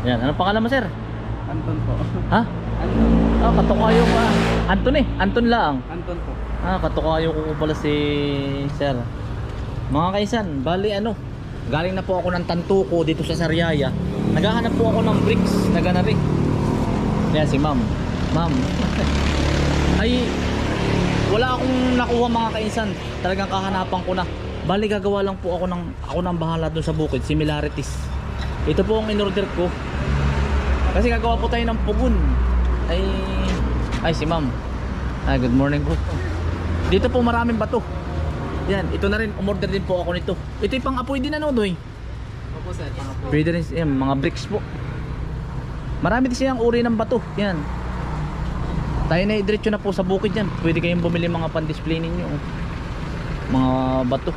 Yan, ano pangalan mo sir? Anton po. Ha? Anton. Ah, katukayo ka. Anton eh, Anton lang. Anton po. Ah, katukayo ko pala si sir. Mga kaisan, bali ano, galing na po ako ng Tantuko dito sa Sariaya. Naghahanap po ako ng bricks na ganari. Yan si ma'am. Ma'am. Ay, wala akong nakuha mga kaisan. Talagang kahanapan ko na. Bali gagawa lang po ako ng ako nang bahala doon sa bukid, similarities. Ito po ang in-order ko. Kasi gagawa po tayo ng pugon. Ay, ay si ma'am. Ay, good morning po. Dito po maraming bato. Yan, ito na rin, umorder din po ako nito. Ito yung pang-apoy din ano, Doy? Opo sir, pang po. Pwede rin, yan, mga bricks po. Marami din siyang uri ng bato. Yan. Tayo na idiretso na po sa bukid yan. Pwede kayong bumili mga pan-display ninyo. oh. Mga bato.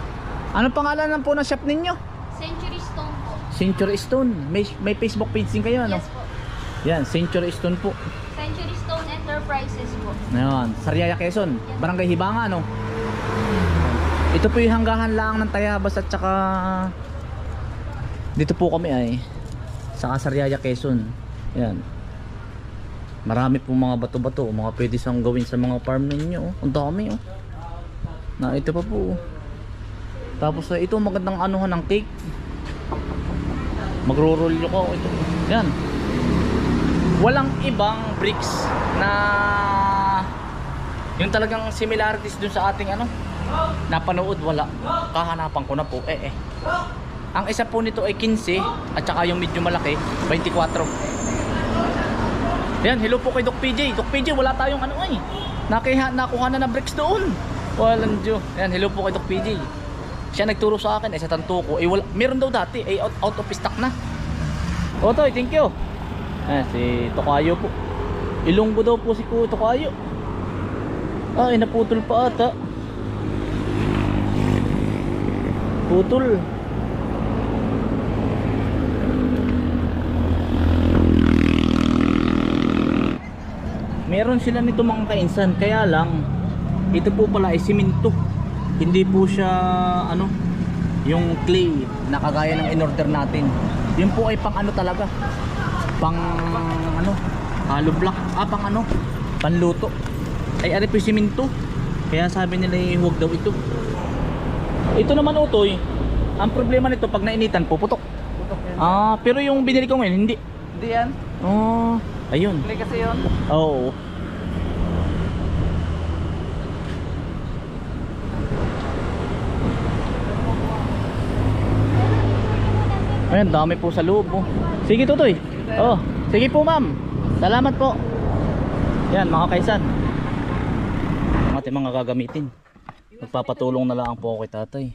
Ano pangalan lang po ng shop ninyo? Century Stone po. Century Stone. May, may Facebook page din kayo, ano? Yes po. Yan, Century Stone po. Century Stone Enterprises po. Ayan, Sariaya Quezon, Barangay Hibanga no. Ito po yung hanggahan lang ng Tayabas at saka dito po kami ay sa Sariaya Quezon. Ayan. Marami po mga bato-bato, mga pwede sang gawin sa mga farm ninyo. oh. Ang dami oh. Na ito pa po. oh. Tapos uh, ito magandang anuhan ng cake. Magro-roll ko ito. Yan walang ibang bricks na yung talagang similarities dun sa ating ano napanood wala. Kahanapan ko na po eh eh. Ang isa po nito ay 15 at saka yung medyo malaki 24 yan hello po kay Doc PJ Doc PJ wala tayong ano ay nakiha, nakuha na na bricks doon. Walang Diyo yan hello po kay Doc PJ siya nagturo sa akin eh sa tanto ko eh wala, meron daw dati eh out, out of stock na. Otoy thank you Ah, si Tokayo po. Ilonggo daw po si Kuya Tokayo. Ay, naputol pa ata. Putol. Meron sila nito mga kainsan, kaya lang ito po pala ay simento. Hindi po siya ano, yung clay na kagaya ng in-order natin. Yun po ay pang ano talaga, pang ano hollow block ah pang ano panluto ay ari simento kaya sabi nila eh, huwag daw ito ito naman utoy ang problema nito pag nainitan puputok Putok yan. ah pero yung binili ko ngayon hindi Hindi yan. oh ayun Play kasi yun. oo Ayan, dami po sa loob oh. Sige tutoy. Oh, sige po ma'am. Salamat po. Yan mga kaisan. Ang ating mga gagamitin. Magpapatulong na lang po ako kay tatay.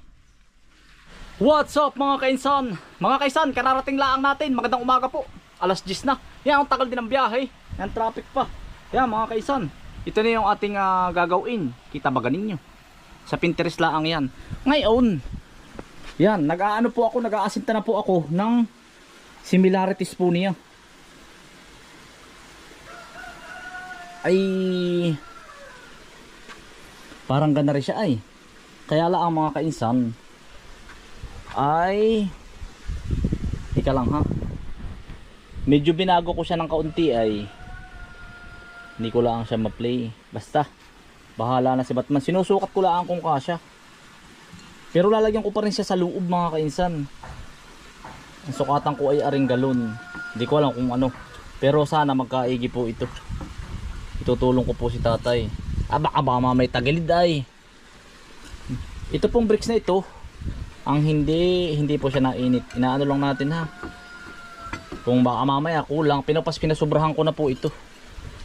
What's up mga kaisan? Mga kaisan, kararating lang natin. Magandang umaga po. Alas 10 na. Yan, ang tagal din ng biyahe. Yan, traffic pa. Yan mga kaisan. Ito na yung ating ah, gagawin. Kita ba ganinyo? Sa Pinterest lang yan. Ngayon, yan, nag-aano po ako, nag-aasinta na po ako ng similarities po niya. Ay parang ganda rin siya ay. Kaya lang ang mga kainsan ay Ika lang ha. Medyo binago ko siya ng kaunti ay hindi ko lang siya ma-play. Basta bahala na si Batman. Sinusukat ko lang kung kasya. Pero lalagyan ko pa rin siya sa loob mga kainsan. Ang sukatan ko ay aring galon. Hindi ko alam kung ano. Pero sana magkaigi po ito. Itutulong ko po si tatay. Ah baka baka mamay tagilid ay. Ito pong bricks na ito. Ang hindi, hindi po siya nainit. Inaano lang natin ha. Kung baka mamaya kulang. Pinapas pinasubrahan ko na po ito.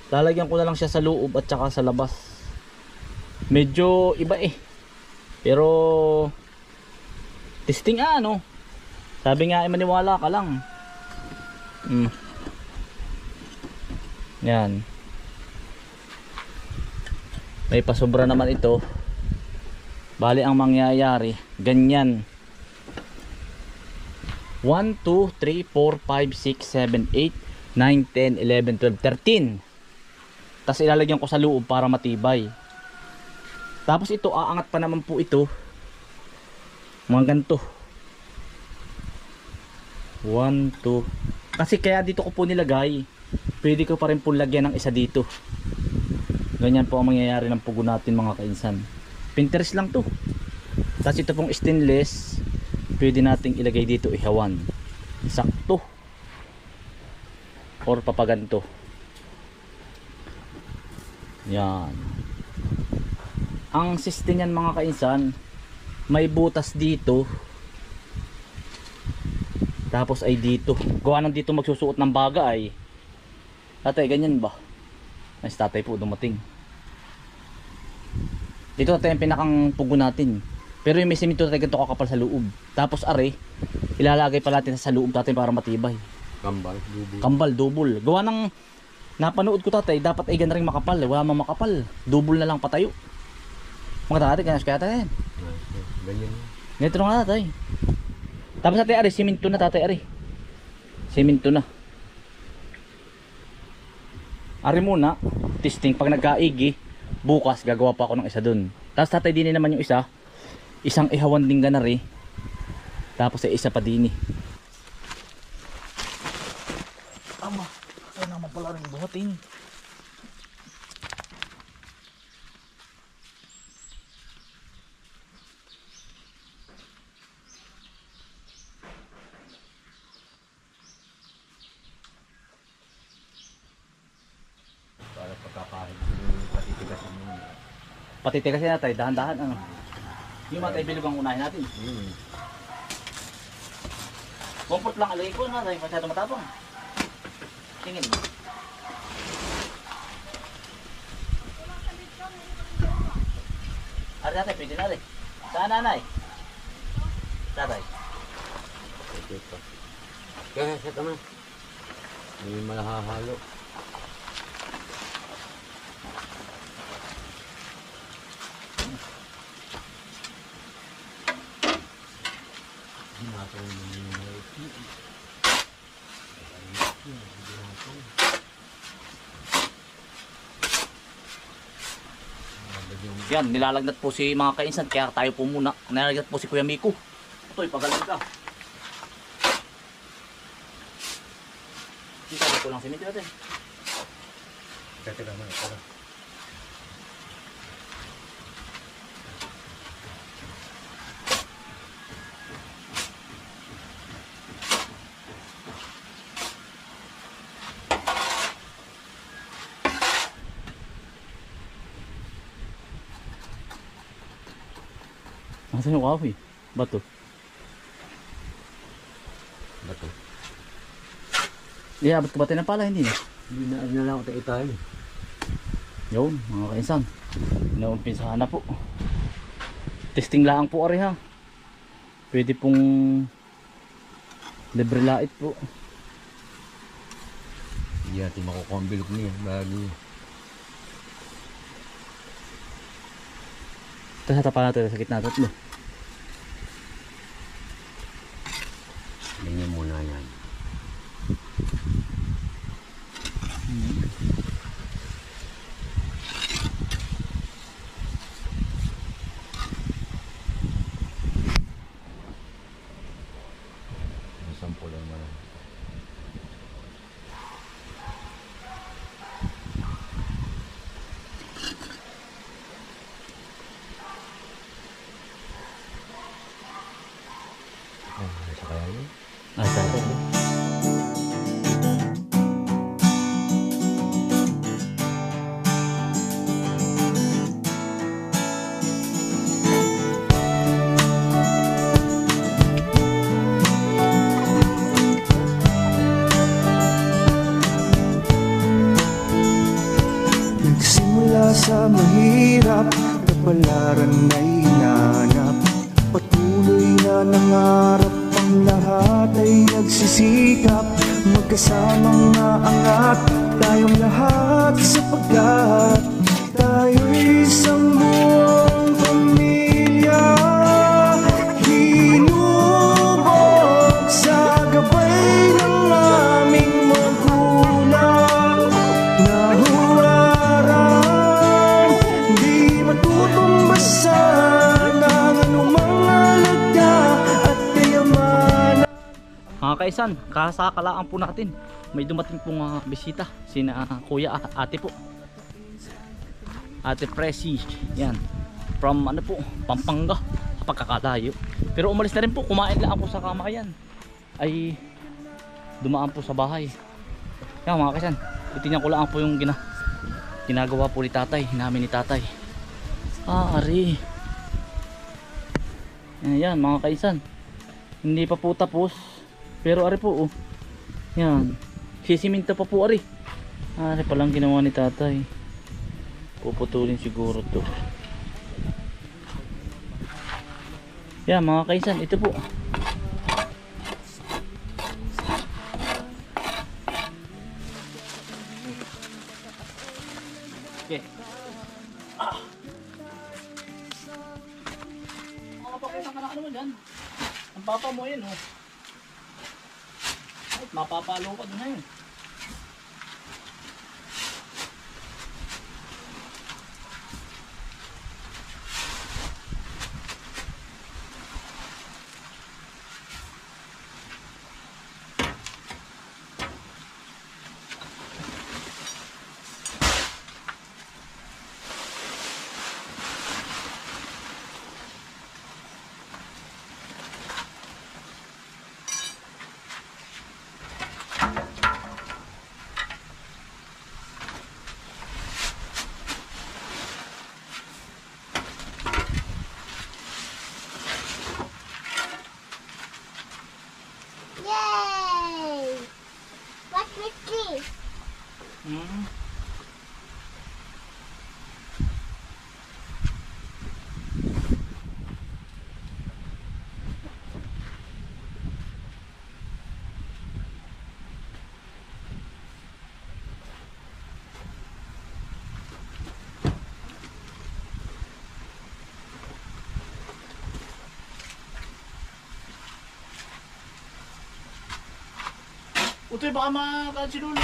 Lalagyan ko na lang siya sa loob at saka sa labas. Medyo iba eh. Pero testing ah ano. Sabi nga ay maniwala ka lang. Mm. Yan. May pasobra naman ito. Bali ang mangyayari, ganyan. 1 2 3 4 5 6 7 8 9 10 11 12 13. Tapos ilalagyan ko sa loob para matibay. Tapos ito, aangat pa naman po ito. Mga ganito. 1, 2, Kasi kaya dito ko po nilagay, pwede ko pa rin po lagyan ng isa dito. Ganyan po ang mangyayari ng pugo natin mga kainsan. Pinterest lang to. Tapos ito pong stainless, pwede nating ilagay dito ihawan. Sakto. Or papaganto. Yan. Ang system niyan mga kainsan, may butas dito. Tapos ay dito. Gawa ng dito magsusuot ng baga ay. Tatay, ganyan ba? Si tatay po dumating. Dito tatay ang pinakang pugo natin. Pero yung may simento tatay ganito kakapal sa loob. Tapos are, ilalagay pa natin sa loob tatay para matibay. Kambal, dubo. Kambal, double. Gawa ng napanood ko tatay, dapat ay ganun rin makapal. Wala mang makapal. Double na lang patayo. Mga tatay, ganyan kaya tatay. Ganyan. Ganito na nga tatay. Tapos tatay, ari, simento na tatay, ari. Simento na. Ari muna, testing. Pag nagkaigi, bukas gagawa pa ako ng isa dun. Tapos tatay, din naman yung isa. Isang ihawan din ganari. Tapos ay isa pa din Ama, saan naman pala rin buhatin? Para pagkapahid yung patitigasin mo. Patitigasin na tayo, dahan-dahan ano. Yung mga tayo bilog ang unahin natin. Hmm. Comfort lang alay ko na, tayo masyado matapang. Tingin. Ari tatay, pwede na rin. Saan nanay? Tatay. Okay pa. Kaya, set naman. Hindi malahahalo. Ginatong mo yung Yan, nilalagnat po si mga kainsan, kaya tayo po muna. Nilalagnat po si Kuya Miko. Ito, ipagaling ka. Kita ko lang simento natin. Teka naman, teka. Nasaan yung kahoy? Bato. Bato. Iabot ko ba tayo ng pala? Hindi na. Hindi na, ano na lang ako tayo tayo. Yun, mga kainsan. Inaumpisahan na po. Testing lang po ari ha. Pwede pong libre lait po. Hindi natin makukuha ang bilog niya. Bago. Tapos hatapan natin sa gitna tatlo. Sa mahirap Kapalaran ay hinanap. Patuloy na nangarap Ang lahat ay nagsisikap. Magkasamang naangat Tayong lahat sapagkat Mga kaisan, kasakalaan po natin. May dumating pong ah, bisita, sina ah, kuya, ah, ate po. Ate Presi, yan. From ano po, Pampanga, pagkakalayo. Pero umalis na rin po, kumain lang po sa kamayan. Ay dumaan po sa bahay. Yan mga kaisan, itinyan ko lang po yung gina, ginagawa po ni tatay, namin ni tatay. Ah, ari. Ayan mga kaisan. Hindi pa po tapos. Pero ari po oh. Yan. Sisiminto pa po ari. Ari palang ginawa ni tatay. Puputulin siguro to. Yan mga kaisan, ito po. Okay. Ah. Mga pakita ka na mo dyan. Ang papa mo yun oh. Mapapalo doon na yun. Yay! What's with this? Hmm. Utoy, baka makasilula.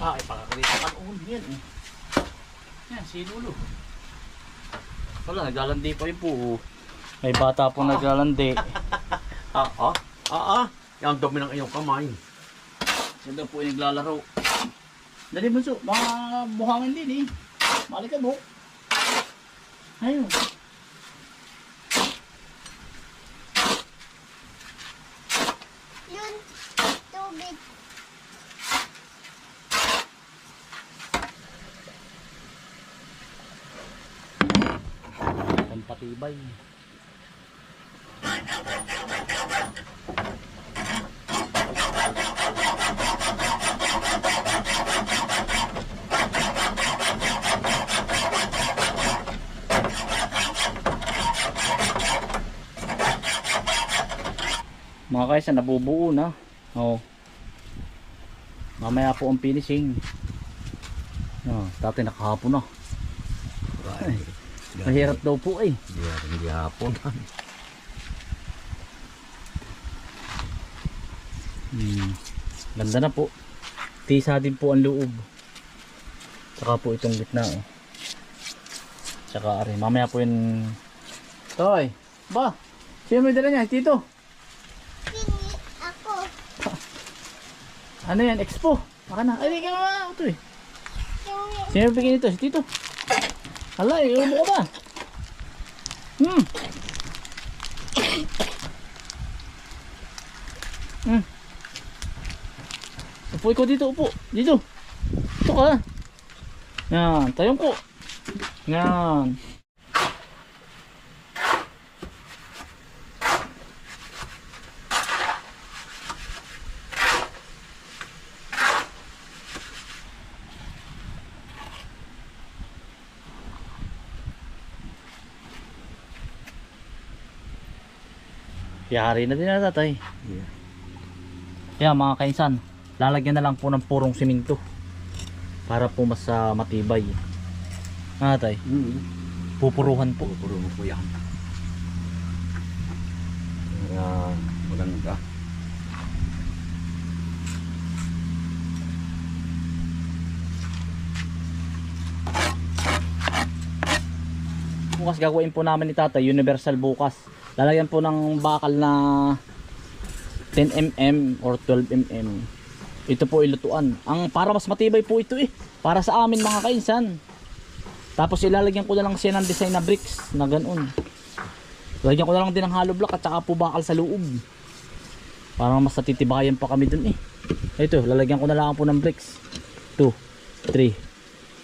Ah, ay pakakalita ka noon yan eh. Yan, si Lulu. Wala, naglalandi pa yun po. May bata po naglalandi. Ah, ah, ah, ah. Yan ang dami ng iyong kamay. Siya daw po yung naglalaro. Dali bunso, mga buhangin din eh. Mali ka mo. Ayun. Yun, tubig. Pampatibay. Mga kaysa nabubuo na. Oo. Mamaya po ang finishing. Oh, dati nakahapon na. Ay, Mahirap daw po eh. Hindi, hindi hapon. Hmm. Ganda na po. Tisa din po ang loob. Saka po itong gitna oh. Saka ari, mamaya po yung Toy, ba? Sino may dala niya? Tito. Pini ako. Ano yan? Expo. Baka na. Ay, di ka nga. Ito eh. Sino bigyan nito? Si Tito. Hala, eh. Ubo ka ba? Hmm. Hmm. Upo ikaw dito, upo. Dito. Ito ka. Yan, tayong po. Yan. Yari na din na tatay. Yeah. Kaya mga kainsan, lalagyan na lang po ng purong siminto para po mas ah, matibay. Ah, tay, Mm. pupuruhan po. Mo po yan. Kaya maganda. Bukas gagawin po namin ni tatay, universal bukas. Lalagyan po ng bakal na 10mm or 12mm. Ito po ilutuan. Ang para mas matibay po ito eh. Para sa amin mga kainsan. Tapos ilalagyan ko na lang siya ng design na bricks na ganoon. Lagyan ko na lang din ng hollow block at saka po bakal sa loob. Para mas natitibayan pa kami dun eh. Ito, lalagyan ko na lang po ng bricks. 2, 3,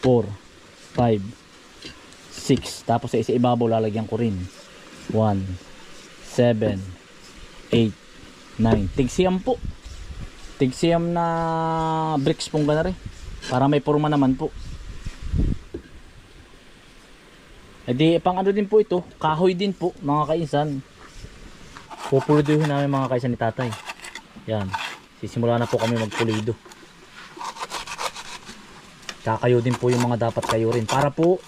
4, 5, 6. Tapos sa isa ibabaw lalagyan ko rin. 1, 7, 8, 9. Tigsiyam po. Tigsiyam na bricks pong gana rin. Para may forma naman po. E di, pang ano din po ito, kahoy din po mga kainsan. Pupuliduhin namin mga kainsan ni tatay. Yan. Sisimula na po kami magpulido. Kakayo din po yung mga dapat kayo rin. Para po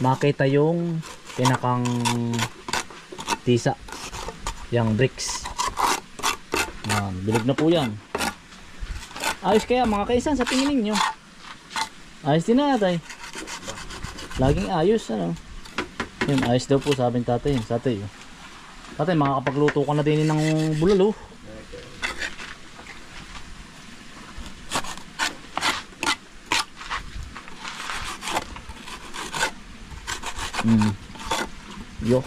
makita yung pinakang tisa. Yung bricks. Yan. Bilog na po yan. Ayos kaya mga kainsan sa tingin ninyo. Ayos din na tatay. Laging ayos ano. Yun, ayos daw po sabi ng tatay. Yun, tatay. oh. Tatay, makakapagluto ka na din ng bulalo. Hmm. Yo.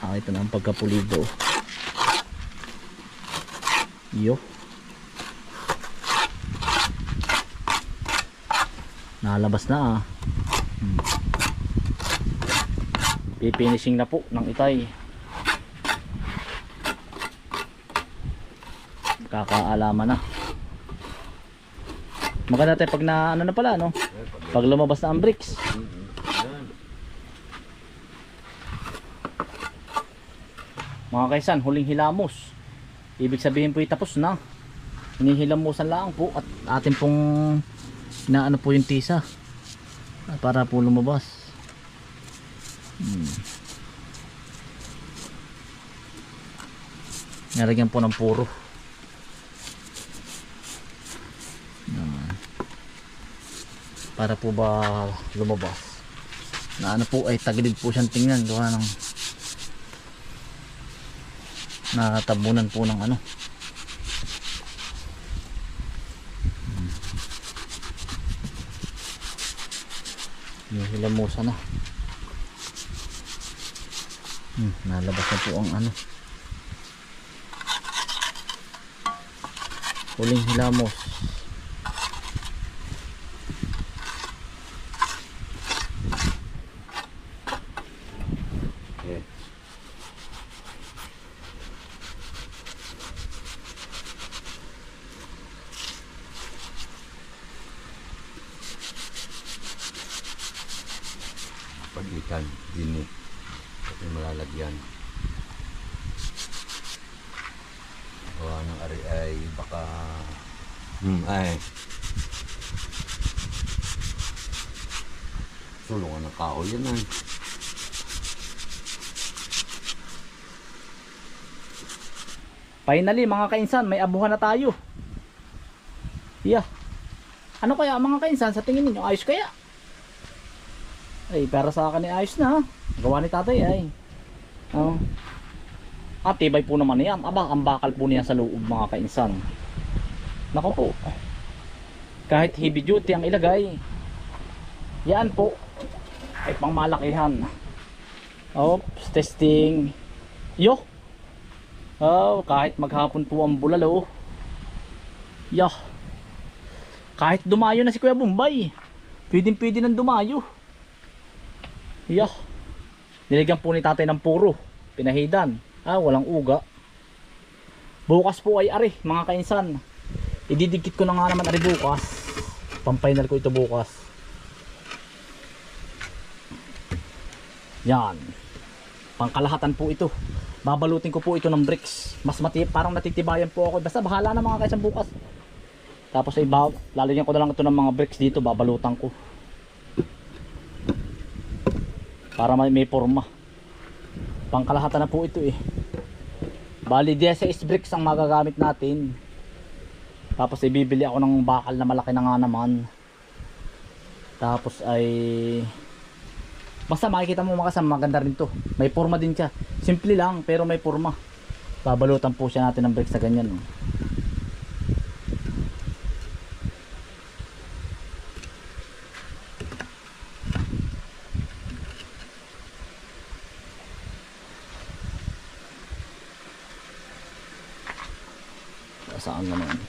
Ah, ito na ang pagkapulido. Yo. Nalabas na ah. Pipinishing na po ng itay. Kakaalaman na. Maganda tayo pag na ano na pala no. Pag lumabas na ang bricks. Mga kaisan, huling hilamos. Ibig sabihin po tapos na. Hinihilamusan lang po at atin pong inaano po yung tisa para po lumabas. Nalagyan po ng puro. Para po ba lumabas. Na ano po ay tagilid po siyang tingnan. Gawa ng natabunan po ng ano. Hmm. Yung hilamusa na. Hmm, nalabas na po ang ano. Huling hilamos. Okay. Pagitan, dini. Ito yung malalagyan. Gawa ng ari ay baka... Hmm, ay. Sulungan ng kahoy yan ay. Finally mga kainsan, may abuhan na tayo. Yeah. Ano kaya mga kainsan sa tingin ninyo? Ayos kaya? Ay, para sa akin ay ayos na. Gawa ni tatay ay. Oh. At tibay po naman yan. Aba, ang bakal po niya sa loob mga kainsan. Nako po. Kahit heavy duty ang ilagay. Yan po. Ay pang malakihan. Oops, testing. Yo. Oh, kahit maghapon po ang bulalo. Yah. Kahit dumayo na si Kuya Bombay. Pwedeng pwede nang dumayo. Yah. Nilagyan po ni tatay ng puro. Pinahidan. Ah, walang uga. Bukas po ay ari, mga kainsan. Ididikit ko na nga naman ari bukas. Pampainal ko ito bukas. Yan. Pangkalahatan po ito. Babalutin ko po ito ng bricks. Mas mati parang natitibayan po ako. Basta bahala na mga kaisang bukas. Tapos ay lalagyan ko na lang ito ng mga bricks dito. Babalutan ko. Para may, may forma. Pangkalahatan na po ito eh. Bali 16 bricks ang magagamit natin. Tapos ay bibili ako ng bakal na malaki na nga naman. Tapos ay Basta makikita mo mga kasama, maganda rin to. May forma din siya. Simple lang, pero may forma. Babalutan po siya natin ng brakes na ganyan. oh. Saan naman?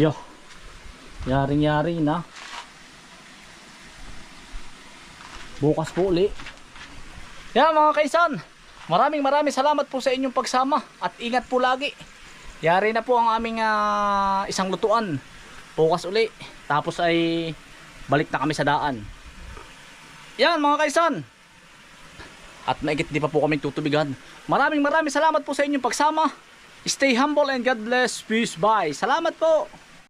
Yo. Yaring-yari na. Bukas po uli. Yan mga kaisan. Maraming maraming salamat po sa inyong pagsama at ingat po lagi. Yari na po ang aming ah, isang lutuan. Bukas uli. Tapos ay balik na kami sa daan. Yan mga kaisan. At maigit di pa po kaming tutubigan. Maraming maraming salamat po sa inyong pagsama. Stay humble and God bless. Peace. Bye. Salamat po.